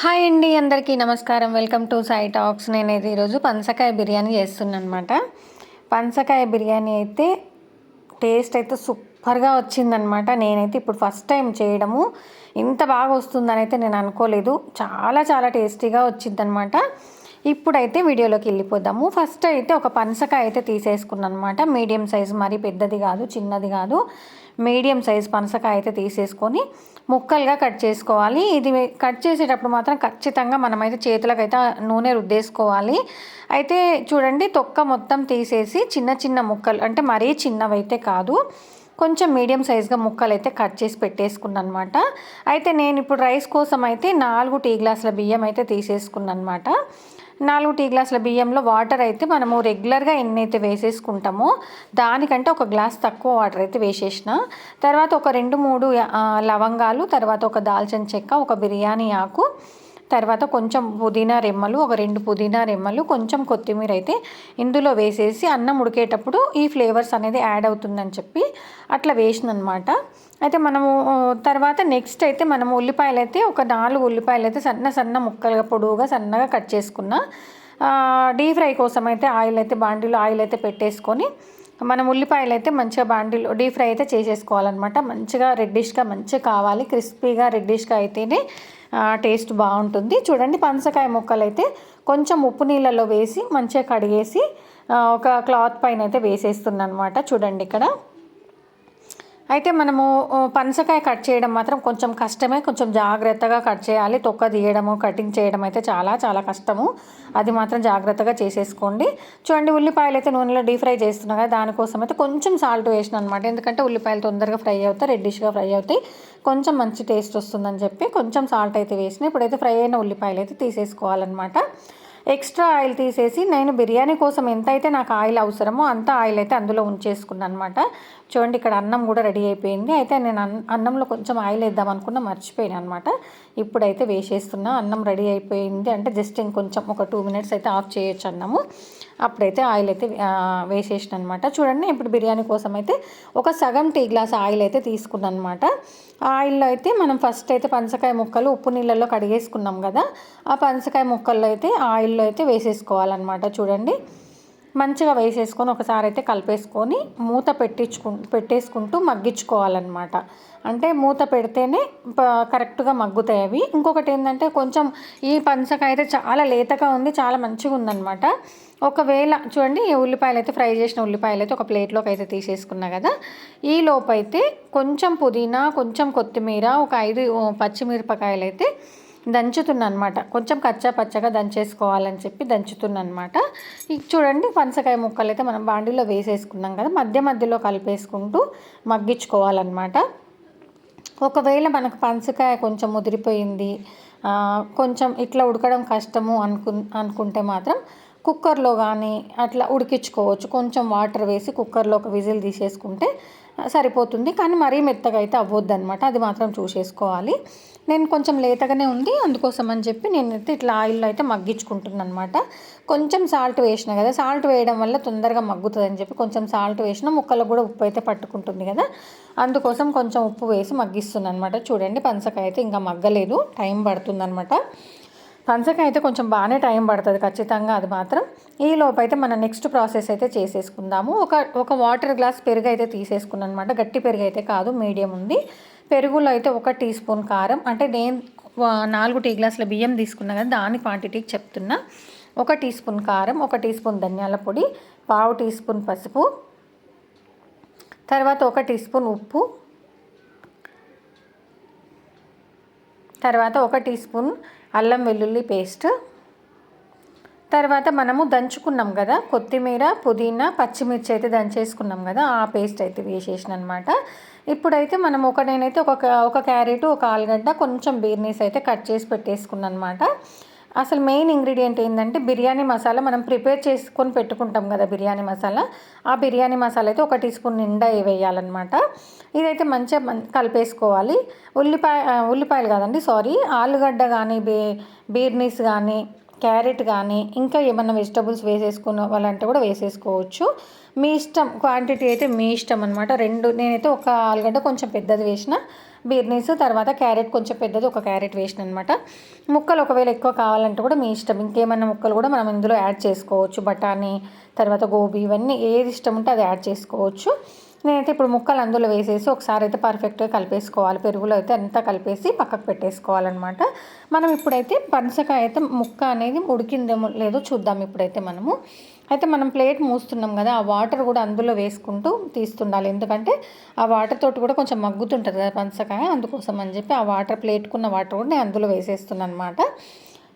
Hi అండి అందరికీ నమస్కారం. Welcome to Sai talks. నేనైతే ఈరోజు పంచకాయ బిర్యానీ చేస్తున్నాను అనమాట పంచకాయ బిర్యానీ అయితే టేస్ట్ అయితే సూపర్గా వచ్చిందనమాట. నేనైతే ఇప్పుడు ఫస్ట్ టైం చేయడము. ఇంత బాగా వస్తుందని అయితే నేను అనుకోలేదు. చాలా చాలా టేస్టీగా వచ్చిందనమాట. ఇప్పుడైతే వీడియోలోకి వెళ్ళిపోదాము. ఫస్ట్ అయితే ఒక పంచకాయ అయితే తీసేసుకున్నాను అనమాట మీడియం సైజ్ మరీ పెద్దది కాదు చిన్నది కాదు. మీడియం సైజ్ పనసకాయ అయితే తీసేసుకొని ముక్కలుగా కట్ చేసుకోవాలి. ఇది కట్ చేసేటప్పుడు మాత్రం ఖచ్చితంగా మనమైతే చేతులకు అయితే నూనె రుద్దేసుకోవాలి. అయితే చూడండి తొక్క మొత్తం తీసేసి చిన్న చిన్న ముక్కలు అంటే మరీ చిన్నవైతే కాదు కొంచెం మీడియం సైజ్గా ముక్కలు అయితే కట్ చేసి పెట్టేసుకున్నాను అనమాట అయితే నేను ఇప్పుడు రైస్ కోసం అయితే నాలుగు టీ గ్లాసుల బియ్యం అయితే తీసేసుకున్నాను అనమాట నాలుగు టీ గ్లాసుల బియ్యంలో వాటర్ అయితే మనము రెగ్యులర్గా ఎన్ని అయితే వేసేసుకుంటామో దానికంటే ఒక గ్లాస్ తక్కువ వాటర్ అయితే వేసేసిన. తర్వాత ఒక రెండు మూడు లవంగాలు తర్వాత ఒక దాల్చిన చెక్క ఒక బిర్యానీ ఆకు తర్వాత కొంచెం పుదీనా రెమ్మలు ఒక రెండు పుదీనా రెమ్మలు కొంచెం కొత్తిమీర అయితే ఇందులో వేసేసి అన్నం ఉడికేటప్పుడు ఈ ఫ్లేవర్స్ అనేది యాడ్ అవుతుందని చెప్పి అట్లా వేసిన అనమాట అయితే మనము తర్వాత నెక్స్ట్ అయితే మనం ఉల్లిపాయలు అయితే ఒక నాలుగు ఉల్లిపాయలు అయితే సన్న సన్న ముక్కలుగా పొడవుగా సన్నగా కట్ చేసుకున్న డీప్ ఫ్రై కోసం అయితే ఆయిల్ అయితే బాండీలో ఆయిల్ అయితే పెట్టేసుకొని మనం ఉల్లిపాయలు అయితే మంచిగా బాండీలో డీప్ ఫ్రై అయితే చేసేసుకోవాలన్నమాట. మంచిగా రెడ్డిష్గా మంచిగా కావాలి. క్రిస్పీగా రెడ్డిష్గా అయితేనే టేస్ట్ బాగుంటుంది. చూడండి పనసకాయ ముక్కలు అయితే కొంచెం ఉప్పు నీళ్ళలో వేసి మంచిగా కడిగేసి ఒక క్లాత్ పైన అయితే వేసేస్తున్నాను అనమాట చూడండి ఇక్కడ. అయితే మనము పనసకాయ కట్ చేయడం మాత్రం కొంచెం కష్టమే. కొంచెం జాగ్రత్తగా కట్ చేయాలి. తొక్క తీయడము కటింగ్ చేయడం అయితే చాలా చాలా కష్టము. అది మాత్రం జాగ్రత్తగా చేసేసుకోండి. చూడండి ఉల్లిపాయలు అయితే నూనెలో డీప్ ఫ్రై చేస్తున్నా కదా దానికోసం అయితే కొంచెం సాల్ట్ వేసిన అనమాట ఎందుకంటే ఉల్లిపాయలు తొందరగా ఫ్రై అవుతాయి రెడ్డిష్గా ఫ్రై అవుతాయి. కొంచెం మంచి టేస్ట్ వస్తుందని చెప్పి కొంచెం సాల్ట్ అయితే వేసిన ఇప్పుడైతే ఫ్రై అయిన ఉల్లిపాయలు అయితే తీసేసుకోవాలన్నమాట. ఎక్స్ట్రా ఆయిల్ తీసేసి నేను బిర్యానీ కోసం ఎంత అయితే నాకు ఆయిల్ అవసరమో అంత ఆయిల్ అయితే అందులో ఉంచేసుకున్నాను అనమాట చూడండి ఇక్కడ అన్నం కూడా రెడీ అయిపోయింది. అయితే నేను అన్నంలో కొంచెం ఆయిల్ వేద్దాం అనుకున్న మర్చిపోయాను అనమాట ఇప్పుడైతే వేసేస్తున్నా. అన్నం రెడీ అయిపోయింది. అంటే జస్ట్ ఇంకొంచెం ఒక టూ మినిట్స్ అయితే ఆఫ్ చేయొచ్చు అన్నము. అప్పుడైతే ఆయిల్ అయితే వేసేసిన అనమాట చూడండి ఇప్పుడు బిర్యానీ కోసం అయితే ఒక సగం టీ గ్లాస్ ఆయిల్ అయితే తీసుకున్నాను అనమాట ఆయిల్లో అయితే మనం ఫస్ట్ అయితే పంచకాయ ముక్కలు ఉప్పు నీళ్ళల్లో కడిగేసుకున్నాం కదా. ఆ పంచకాయ ముక్కల్లో అయితే ఆయిల్ ఆయిల్లో అయితే వేసేసుకోవాలన్నమాట చూడండి. మంచిగా వేసేసుకొని ఒకసారి అయితే కలిపేసుకొని మూత పెట్టించుకు పెట్టేసుకుంటూ మగ్గించుకోవాలన్నమాట. అంటే మూత పెడితేనే కరెక్ట్గా మగ్గుతాయి అవి. ఇంకొకటి ఏంటంటే కొంచెం ఈ పంచకాయ అయితే చాలా లేతగా ఉంది చాలా మంచిగా ఉందన్నమాట. ఒకవేళ చూడండి ఉల్లిపాయలు అయితే ఫ్రై చేసిన ఉల్లిపాయలు అయితే ఒక ప్లేట్లోకి అయితే తీసేసుకున్నా కదా ఈ లోపు అయితే కొంచెం పుదీనా కొంచెం కొత్తిమీర ఒక ఐదు పచ్చిమిరపకాయలు అయితే దంచుతున్నా అనమాట కొంచెం కచ్చా పచ్చగా దంచేసుకోవాలని చెప్పి దంచుతున్నా అనమాట ఇక చూడండి పనసకాయ ముక్కలు అయితే మనం బాండీలో వేసేసుకున్నాం కదా మధ్య మధ్యలో కలిపేసుకుంటూ మగ్గించుకోవాలన్నమాట. ఒకవేళ మనకు పనసకాయ కొంచెం ముదిరిపోయింది కొంచెం ఇట్లా ఉడకడం కష్టము అనుకు అనుకుంటే మాత్రం కుక్కర్లో కానీ అట్లా ఉడికించుకోవచ్చు. కొంచెం వాటర్ వేసి కుక్కర్లో ఒక విజిల్ తీసేసుకుంటే సరిపోతుంది. కానీ మరీ మెత్తగా అయితే అవ్వద్దు అనమాట అది మాత్రం చూసేసుకోవాలి. నేను కొంచెం లేతగానే ఉంది అందుకోసం అని చెప్పి నేనైతే ఇట్లా ఆయిల్లో అయితే మగ్గించుకుంటున్నాను అనమాట కొంచెం సాల్ట్ వేసిన కదా సాల్ట్ వేయడం వల్ల తొందరగా మగ్గుతుంది అని చెప్పి కొంచెం సాల్ట్ వేసిన ముక్కలకు కూడా ఉప్పు అయితే పట్టుకుంటుంది కదా అందుకోసం కొంచెం ఉప్పు వేసి మగ్గిస్తున్నాను అనమాట చూడండి పంచకాయ అయితే ఇంకా మగ్గలేదు టైం పడుతుంది అనమాట పంచకాయ అయితే కొంచెం బాగానే టైం పడుతుంది ఖచ్చితంగా అది మాత్రం. ఈ లోపు అయితే మనం నెక్స్ట్ ప్రాసెస్ అయితే చేసేసుకుందాము. ఒక ఒక వాటర్ గ్లాస్ పెరుగు అయితే తీసేసుకున్నాను అనమాట గట్టి పెరుగు అయితే కాదు మీడియం ఉంది. పెరుగులో అయితే ఒక టీ స్పూన్ కారం. అంటే నేను నాలుగు టీ గ్లాసుల బియ్యం తీసుకున్నా కదా దాని క్వాంటిటీకి చెప్తున్నా. ఒక టీ స్పూన్ కారం ఒక టీ స్పూన్ ధనియాల పొడి పావు టీ స్పూన్ పసుపు తర్వాత ఒక టీ స్పూన్ ఉప్పు తర్వాత ఒక టీ స్పూన్ అల్లం వెల్లుల్లి పేస్ట్ తర్వాత మనము దంచుకున్నాం కదా కొత్తిమీర పుదీనా పచ్చిమిర్చి అయితే దంచేసుకున్నాం కదా ఆ పేస్ట్ అయితే వేసేసిన అనమాట ఇప్పుడైతే మనం ఒక నేనైతే ఒక ఒక క్యారెట్ ఒక ఆలుగడ్డ కొంచెం బీర్నీస్ అయితే కట్ చేసి పెట్టేసుకున్నాను అనమాట అసలు మెయిన్ ఇంగ్రీడియంట్ ఏంటంటే బిర్యానీ మసాలా మనం ప్రిపేర్ చేసుకొని పెట్టుకుంటాం కదా బిర్యానీ మసాలా. ఆ బిర్యానీ మసాలా అయితే ఒక టీ స్పూన్ నిండా వేయాలన్నమాట. ఇదైతే మంచిగా కలిపేసుకోవాలి. ఉల్లిపాయ ఉల్లిపాయలు కాదండి సారీ. ఆలుగడ్డ కానీ బీ బీర్నీస్ కానీ క్యారెట్ కానీ ఇంకా ఏమన్నా వెజిటబుల్స్ వేసేసుకున్న వాళ్ళంటే కూడా వేసేసుకోవచ్చు. మీ ఇష్టం క్వాంటిటీ అయితే మీ ఇష్టం అనమాట రెండు నేనైతే ఒక ఆలుగడ్డ కొంచెం పెద్దది వేసిన బీర్నీస్ తర్వాత క్యారెట్ కొంచెం పెద్దది ఒక క్యారెట్ వేసిన అనమాట ముక్కలు ఒకవేళ ఎక్కువ కావాలంటే కూడా మీ ఇష్టం. ఇంకేమైనా ముక్కలు కూడా మనం ఇందులో యాడ్ చేసుకోవచ్చు. బఠానీ తర్వాత గోబీ ఇవన్నీ ఏది ఇష్టం ఉంటే అది యాడ్ చేసుకోవచ్చు. నేనైతే ఇప్పుడు ముక్కలు అందులో వేసేసి ఒకసారి అయితే పర్ఫెక్ట్గా కలిపేసుకోవాలి. పెరుగులో అయితే అంతా కలిపేసి పక్కకు పెట్టేసుకోవాలన్నమాట. మనం ఇప్పుడైతే పనసకాయ అయితే ముక్క అనేది ఉడికిందేమో లేదో చూద్దాం ఇప్పుడైతే మనము. అయితే మనం ప్లేట్ మూస్తున్నాం కదా ఆ వాటర్ కూడా అందులో వేసుకుంటూ తీస్తుండాలి. ఎందుకంటే ఆ వాటర్ తోటి కూడా కొంచెం మగ్గుతుంటుంది కదా పనసకాయ. అందుకోసం అని చెప్పి ఆ వాటర్ ప్లేట్కున్న వాటర్ కూడా నేను అందులో వేసేస్తున్నాను అనమాట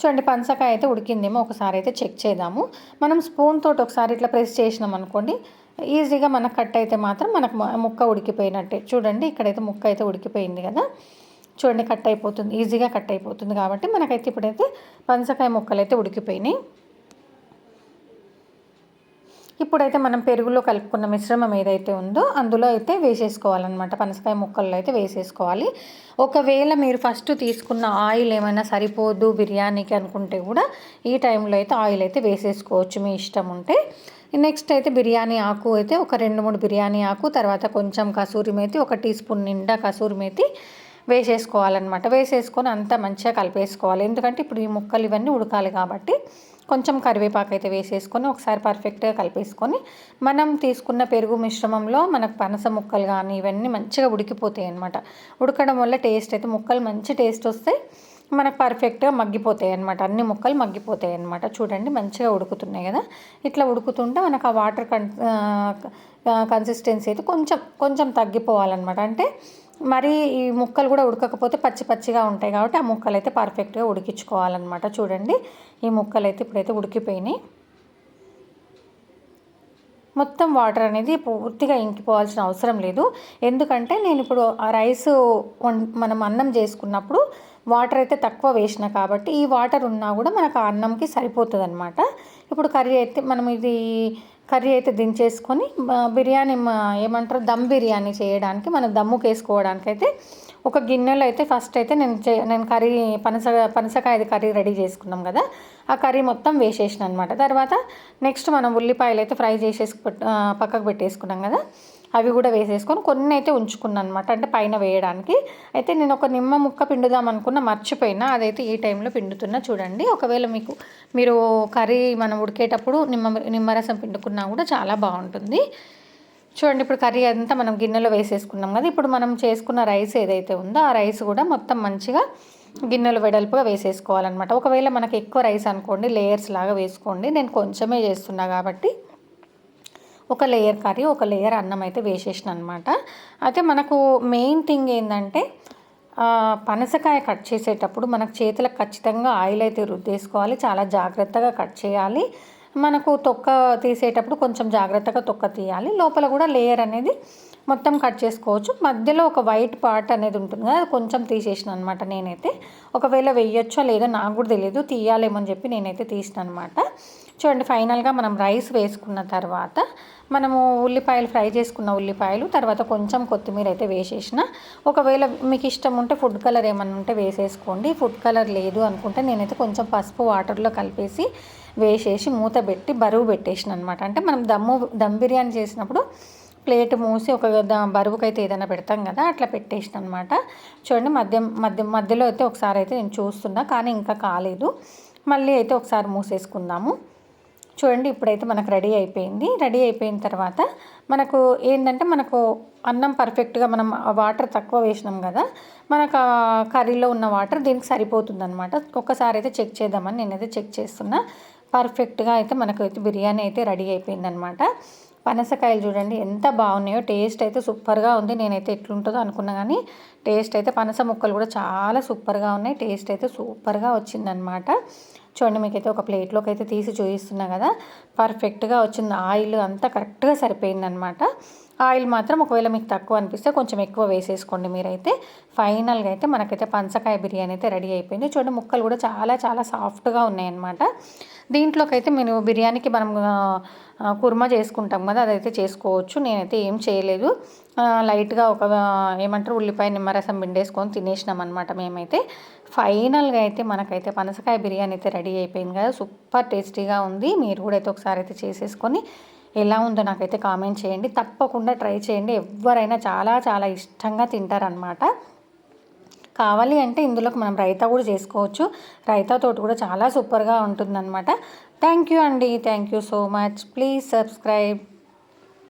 చూడండి పంచకాయ అయితే ఉడికిందేమో. ఒకసారి అయితే చెక్ చేద్దాము. మనం స్పూన్ తోటి ఒకసారి ఇట్లా ప్రెస్ చేసినాం అనుకోండి ఈజీగా మనకు కట్ అయితే మాత్రం మనకు ముక్క ఉడికిపోయినట్టే. చూడండి ఇక్కడైతే ముక్క అయితే ఉడికిపోయింది కదా. చూడండి కట్ అయిపోతుంది ఈజీగా కట్ అయిపోతుంది కాబట్టి మనకైతే ఇప్పుడైతే పంచకాయ ముక్కలు అయితే ఉడికిపోయినాయి. ఇప్పుడైతే మనం పెరుగులో కలుపుకున్న మిశ్రమం ఏదైతే ఉందో అందులో అయితే వేసేసుకోవాలన్నమాట. పనసకాయ ముక్కల్లో అయితే వేసేసుకోవాలి. ఒకవేళ మీరు ఫస్ట్ తీసుకున్న ఆయిల్ ఏమైనా సరిపోదు బిర్యానీకి అనుకుంటే కూడా ఈ టైంలో అయితే ఆయిల్ అయితే వేసేసుకోవచ్చు మీ ఇష్టం ఉంటే. నెక్స్ట్ అయితే బిర్యానీ ఆకు అయితే ఒక రెండు మూడు బిర్యానీ ఆకు తర్వాత కొంచెం కసూరి మేతి ఒక టీ స్పూన్ నిండా కసూరి మేతి వేసేసుకోవాలన్నమాట. వేసేసుకొని అంతా మంచిగా కలిపేసుకోవాలి. ఎందుకంటే ఇప్పుడు ఈ ముక్కలు ఇవన్నీ ఉడకాలి కాబట్టి కొంచెం కరివేపాకు అయితే వేసేసుకొని ఒకసారి పర్ఫెక్ట్గా కలిపేసుకొని మనం తీసుకున్న పెరుగు మిశ్రమంలో మనకు పనస ముక్కలు కానీ ఇవన్నీ మంచిగా ఉడికిపోతాయి అనమాట ఉడకడం వల్ల టేస్ట్ అయితే ముక్కలు మంచి టేస్ట్ వస్తాయి. మనకు పర్ఫెక్ట్గా మగ్గిపోతాయి అనమాట అన్ని ముక్కలు మగ్గిపోతాయి అనమాట చూడండి మంచిగా ఉడుకుతున్నాయి కదా. ఇట్లా ఉడుకుతుంటే మనకు ఆ వాటర్ కన్ కన్సిస్టెన్సీ అయితే కొంచెం కొంచెం తగ్గిపోవాలన్నమాట. అంటే మరి ఈ ముక్కలు కూడా ఉడకకపోతే పచ్చి పచ్చిగా ఉంటాయి కాబట్టి ఆ ముక్కలు అయితే పర్ఫెక్ట్గా ఉడికించుకోవాలన్నమాట. చూడండి ఈ ముక్కలు అయితే ఇప్పుడైతే ఉడికిపోయినాయి. మొత్తం వాటర్ అనేది పూర్తిగా ఇంకిపోవాల్సిన అవసరం లేదు. ఎందుకంటే నేను ఇప్పుడు ఆ రైస్ మనం అన్నం చేసుకున్నప్పుడు వాటర్ అయితే తక్కువ వేసిన కాబట్టి ఈ వాటర్ ఉన్నా కూడా మనకు ఆ అన్నంకి సరిపోతుంది అనమాట ఇప్పుడు కర్రీ అయితే మనం ఇది కర్రీ అయితే దించేసుకొని బిర్యానీ ఏమంటారు దమ్ బిర్యానీ చేయడానికి మనం దమ్ముకు వేసుకోవడానికి అయితే ఒక గిన్నెలో అయితే ఫస్ట్ అయితే నేను చే నేను కర్రీ పనస పనసకాయ కర్రీ రెడీ చేసుకున్నాం కదా ఆ కర్రీ మొత్తం వేసేసిన అనమాట తర్వాత నెక్స్ట్ మనం ఉల్లిపాయలు అయితే ఫ్రై చేసేసి పక్కకు పెట్టేసుకున్నాం కదా అవి కూడా వేసేసుకొని కొన్ని అయితే ఉంచుకున్నాను అనమాట అంటే పైన వేయడానికి. అయితే నేను ఒక నిమ్మ ముక్క పిండుదాం అనుకున్న మర్చిపోయినా. అదైతే ఈ టైంలో పిండుతున్నా. చూడండి. ఒకవేళ మీకు మీరు కర్రీ మనం ఉడికేటప్పుడు నిమ్మ నిమ్మరసం పిండుకున్నా కూడా చాలా బాగుంటుంది. చూడండి ఇప్పుడు కర్రీ అంతా మనం గిన్నెలో వేసేసుకున్నాం కదా. ఇప్పుడు మనం చేసుకున్న రైస్ ఏదైతే ఉందో ఆ రైస్ కూడా మొత్తం మంచిగా గిన్నెలు వెడల్పుగా వేసేసుకోవాలన్నమాట. ఒకవేళ మనకి ఎక్కువ రైస్ అనుకోండి లేయర్స్ లాగా వేసుకోండి. నేను కొంచెమే చేస్తున్నా కాబట్టి. ఒక లేయర్ కర్రీ ఒక లేయర్ అన్నం అయితే వేసేసిన అనమాట అయితే మనకు మెయిన్ థింగ్ ఏంటంటే పనసకాయ కట్ చేసేటప్పుడు మనకు చేతులకు ఖచ్చితంగా ఆయిల్ అయితే రుద్దేసుకోవాలి. చాలా జాగ్రత్తగా కట్ చేయాలి. మనకు తొక్క తీసేటప్పుడు కొంచెం జాగ్రత్తగా తొక్క తీయాలి. లోపల కూడా లేయర్ అనేది మొత్తం కట్ చేసుకోవచ్చు. మధ్యలో ఒక వైట్ పార్ట్ అనేది ఉంటుంది కదా అది కొంచెం తీసేసిన అనమాట నేనైతే. ఒకవేళ వేయొచ్చో లేదో నాకు కూడా తెలియదు తీయాలేమని చెప్పి నేనైతే తీసిన అనమాట చూడండి ఫైనల్గా మనం రైస్ వేసుకున్న తర్వాత మనము ఉల్లిపాయలు ఫ్రై చేసుకున్న ఉల్లిపాయలు తర్వాత కొంచెం కొత్తిమీర అయితే వేసేసిన. ఒకవేళ మీకు ఇష్టం ఉంటే ఫుడ్ కలర్ ఏమన్నా ఉంటే వేసేసుకోండి. ఫుడ్ కలర్ లేదు అనుకుంటే నేనైతే కొంచెం పసుపు వాటర్లో కలిపేసి వేసేసి మూత పెట్టి బరువు పెట్టేసిన అనమాట అంటే మనం దమ్ము దమ్ బిర్యానీ చేసినప్పుడు ప్లేట్ మూసి ఒక బరువుకైతే ఏదైనా పెడతాం కదా అట్లా పెట్టేసిన అనమాట చూడండి మధ్య మధ్య మధ్యలో అయితే ఒకసారి అయితే నేను చూస్తున్నా కానీ ఇంకా కాలేదు. మళ్ళీ అయితే ఒకసారి మూసేసుకుందాము. చూడండి ఇప్పుడైతే మనకు రెడీ అయిపోయింది. రెడీ అయిపోయిన తర్వాత మనకు ఏంటంటే మనకు అన్నం పర్ఫెక్ట్గా మనం వాటర్ తక్కువ వేసినాం కదా మనకు కర్రీలో ఉన్న వాటర్ దీనికి సరిపోతుంది అనమాట ఒక్కసారి అయితే చెక్ చేద్దామని నేనైతే చెక్ చేస్తున్నా. పర్ఫెక్ట్గా అయితే మనకు అయితే బిర్యానీ అయితే రెడీ అయిపోయిందనమాట పనసకాయలు చూడండి ఎంత బాగున్నాయో టేస్ట్ అయితే సూపర్గా ఉంది. నేనైతే ఎట్లుంటుందో అనుకున్నా కానీ టేస్ట్ అయితే పనస ముక్కలు కూడా చాలా సూపర్గా ఉన్నాయి. టేస్ట్ అయితే సూపర్గా వచ్చిందనమాట చూడండి మీకైతే ఒక ప్లేట్లోకి అయితే తీసి చూపిస్తున్నా కదా. పర్ఫెక్ట్గా వచ్చింది ఆయిల్ అంతా కరెక్ట్గా సరిపోయిందనమాట ఆయిల్ మాత్రం ఒకవేళ మీకు తక్కువ అనిపిస్తే కొంచెం ఎక్కువ వేసేసుకోండి మీరైతే. ఫైనల్గా అయితే మనకైతే పంచకాయ బిర్యానీ అయితే రెడీ అయిపోయింది. చూడండి ముక్కలు కూడా చాలా చాలా సాఫ్ట్గా ఉన్నాయన్నమాట. దీంట్లోకైతే మేము బిర్యానీకి మనం కుర్మా చేసుకుంటాం కదా అదైతే చేసుకోవచ్చు. నేనైతే ఏం చేయలేదు. లైట్గా ఒక ఏమంటారు ఉల్లిపాయ నిమ్మరసం పిండేసుకొని తినేసినాం అనమాట మేమైతే. ఫైనల్గా అయితే మనకైతే పనసకాయ బిర్యానీ అయితే రెడీ అయిపోయింది కదా. సూపర్ టేస్టీగా ఉంది. మీరు కూడా అయితే ఒకసారి అయితే చేసేసుకొని ఎలా ఉందో నాకైతే కామెంట్ చేయండి. తప్పకుండా ట్రై చేయండి. ఎవరైనా చాలా చాలా ఇష్టంగా తింటారనమాట కావాలి అంటే ఇందులోకి మనం రైతా కూడా చేసుకోవచ్చు. రైతాతోటి కూడా చాలా సూపర్గా ఉంటుందన్నమాట. థ్యాంక్ యూ అండి. Thank you so much. Please subscribe.